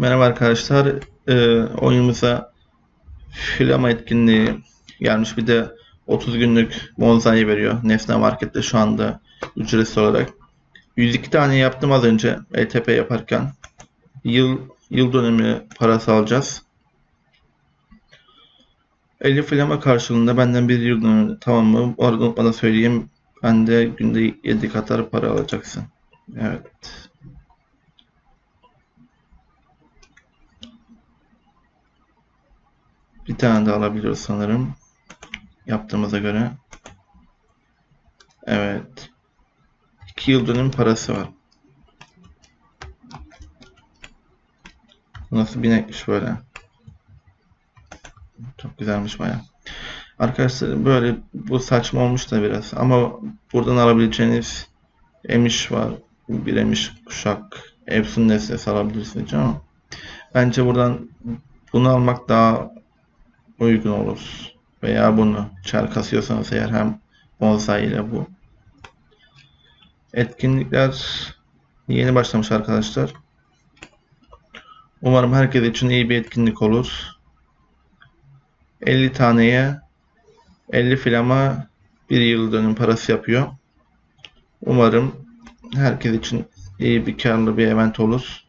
Merhaba arkadaşlar. Ee, oyunumuza Flama etkinliği gelmiş. Bir de 30 günlük bonsai veriyor. Nesne Market'te şu anda ücretsiz olarak. 102 tane yaptım az önce ETP yaparken. Yıl yıl dönümü parası alacağız. 50 flama karşılığında benden bir yıl dönümü tamam mı? Bu arada söyleyeyim. Ben de günde 7 katar para alacaksın. Evet. Tane de alabiliyoruz sanırım. Yaptığımıza göre. Evet. 2 yıl dönüm parası var. Nasıl binekmiş böyle. Çok güzelmiş baya. Arkadaşlar böyle bu saçma olmuş da biraz ama buradan alabileceğiniz emiş var. Bir emiş kuşak. Epson nesnesi alabilirsiniz ama bence buradan bunu almak daha uygun olur. Veya bunu çar kasıyorsanız eğer hem bonsai ile bu. Etkinlikler yeni başlamış arkadaşlar. Umarım herkes için iyi bir etkinlik olur. 50 taneye 50 filama bir yıl dönüm parası yapıyor. Umarım herkes için iyi bir karlı bir event olur.